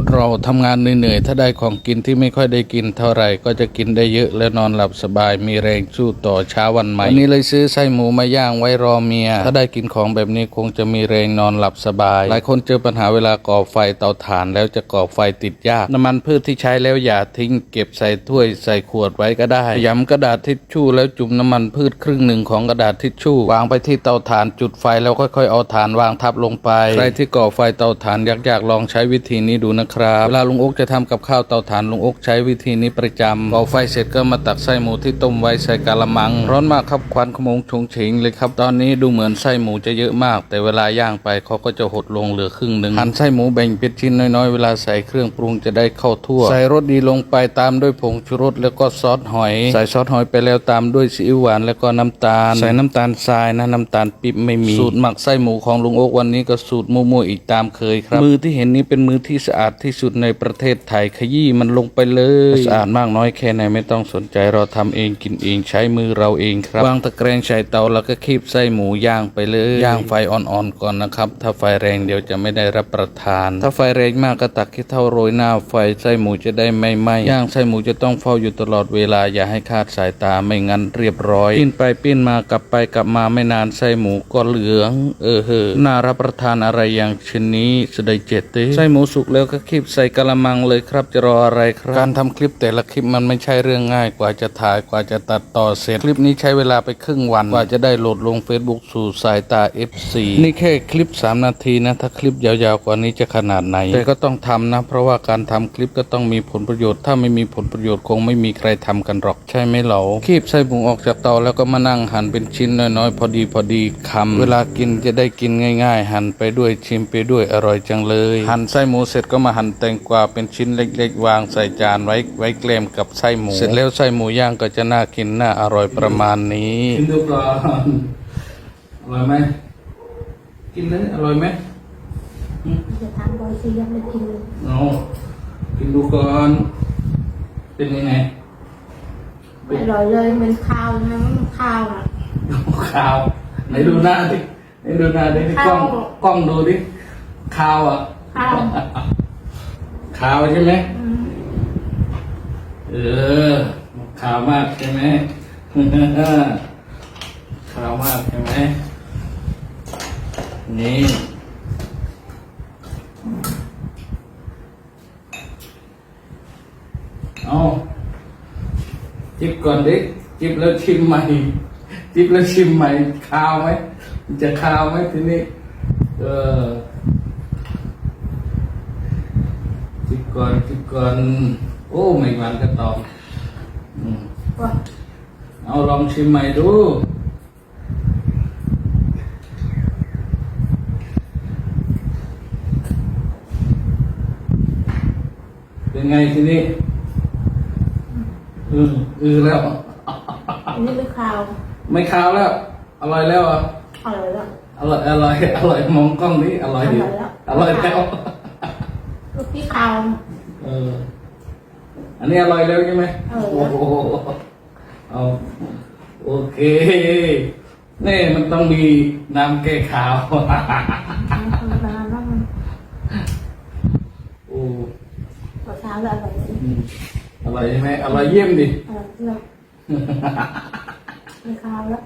คนเราทำงานเหนื่อยๆ ถ้าได้ของกินที่ไม่ค่อยได้กินเท่าไหร่ ก็จะกินได้เยอะและนอนหลับสบาย มีแรงสู้ต่อเช้าวันใหม่วันนี้เลยซื้อไส้หมูมาย่างไว้รอเมีย ถ้าได้กินของแบบนี้คงจะมีแรงนอนหลับสบาย หลายคนเจอปัญหาเวลาก่อไฟเตาถ่านแล้วจะก่อไฟติดยาก น้ำมันพืชที่ใช้แล้วอย่าทิ้งเก็บใส่ถ้วยใส่ขวดไว้ก็ได้ย้ำกระดาษทิชชู่แล้วจุ่มน้ำมันพืชครึ่งหนึ่งของกระดาษทิชชู่วางไปที่เตาถ่านจุดไฟแล้วค่อยๆเอาถ่านวางทับลงไปใครที่ก่อไฟเตาถ่านอยากๆลองใช้วิธีนี้ดูนะครับครับ เวลาลุงอกจะทำกับข้าวเตาถ่านลุงอกใช้วิธีนี้ประจำก่อไฟเสร็จก็มาตักไส้หมูที่ต้มไว้ใส่กะละมัง ร้อนมากครับควันขโมงชงเฉงเลยครับ ตอนนี้ดูเหมือนไส้หมูจะเยอะมาก แต่เวลาย่างไปเขาก็จะหดลงเหลือครึ่งหนึ่งหั่นไส้หมูแบ่งเป็นชิ้นน้อยๆ เวลาใส่เครื่องปรุงจะได้เข้าทั่ว ใส่รสดีลงไปตามด้วยผงชูรสแล้วก็ซอสหอย ใส่ซอสหอยไปแล้วตามด้วยซีอิ๊วหวานแล้วก็น้ำตาล ใส่น้ำตาลทรายนะน้ำตาลปิ๊บไม่มีสูตรหมักไส้หมูของลุงอกวันนี้ก็สูตรมั่วๆอีกตามเคยครับ มือที่เห็นนี้เป็นมือที่สะอาดที่สุดในประเทศไทยขยี้มันลงไปเลยสะอาดมากน้อยแค่ไหนไม่ต้องสนใจเราทำเองกินเองใช้มือเราเองครับวางตะแกรงใส่เตาแล้วก็คีบไส้หมูย่างไปเลยย่างไฟอ่อนๆก่อนนะครับ ถ้าไฟแรงเดี๋ยวจะไม่ได้รับประทาน ถ้าไฟแรงมากก็ตักขี้เท่าโรยหน้าไฟไส้หมูจะได้ไม่ไหม้ย่างไส้หมูจะต้องเฝ้าอยู่ตลอดเวลาอย่าให้คาดสายตาไม่งั้นเรียบร้อยปิ้นไปปิ้นมากลับไปกลับมาไม่นานไส้หมูก็เหลือง เออเฮอน่ารับประทานอะไรอย่างเช่นนี้สดายเจตไส้หมูสุกแล้วก็คีบใส่กะละมังเลยครับจะรออะไรครับ การทำคลิปแต่ละคลิปมันไม่ใช่เรื่องง่ายกว่าจะถ่ายกว่าจะตัดต่อเสร็จคลิปนี้ใช้เวลาไปครึ่งวันกว่าจะได้โหลดลง Facebook สู่สายตา FC นี่แค่คลิป 3 นาทีนะถ้าคลิปยาวๆกว่านี้จะขนาดไหนแต่ก็ต้องทำนะ เพราะว่าการทำคลิปก็ต้องมีผลประโยชน์ ถ้าไม่มีผลประโยชน์คงไม่มีใครทำกันหรอกใช่ไหมเหรอคีบไส้หมูออกจากเตาแล้วก็มานั่งหั่นเป็นชิ้นน้อยๆพอดีพอดีคำเวลากินจะได้กินง่าย ๆ หั่นไปด้วยชิมไปด้วยอร่อยจังเลย หั่นไส้หมูเสร็จก็มาหั่นแตงกวาเป็นชิ้นเล็กๆ วางใส่จานไว้ไว้แกล้มกับไส้หมู เสร็จแล้วไส้หมูย่างก็จะน่ากินน่าอร่อยประมาณนี้กินดูก่อนอร่อยไหมกินเลยอร่อยไหมจะทำบอยซียังไม่กินเลยเอากินดูก่อนเป็นยังไงไม่อร่อยเลยมันข้าวนะมันข้าวนะข่าวไหนดูหน้าดิไหนดูหน้าดิกล้องข้าวกล้องดูดิข่าวอะ ข้าว ขาวใช่ไหมเออ ขาวมากใช่ไหมขาวมากใช่ไหมนี่เอาจิบก่อนดิจิบแล้วชิมใหม่จิบแล้วชิมใหม่ข่าวไหมจะข่าวไหมทีนี้ เออ จิบก่อนจิบก่อนโอ้ไม่หวานกระตองอืมว่าเอาลองชิมใหม่ดูเป็นไงทีนี้อืออือแล้ว อันนี้ไม่ข้าว ไม่คาวแล้ว อร่อยแล้วอะอร่อยแล้ว อร่อย อร่อย อร่อย มองกล้องนี้อร่อยดีอร่อยแล้วอร่อยแล้วลูกพี่ข้าวเออ อันนี้อร่อยแล้วใช่ไหมอร่อยโอ้แล้วโหเอาโอเคนี่มันต้องมีน้ำแก้ขาวมันนานแล้วมันโอ้พอเช้าแล้วอร่อยเลยอืมอร่อยใช่ไหมอร่อยเยี่ยมดิอร่อยแล้วไม่ข้าวแล้ว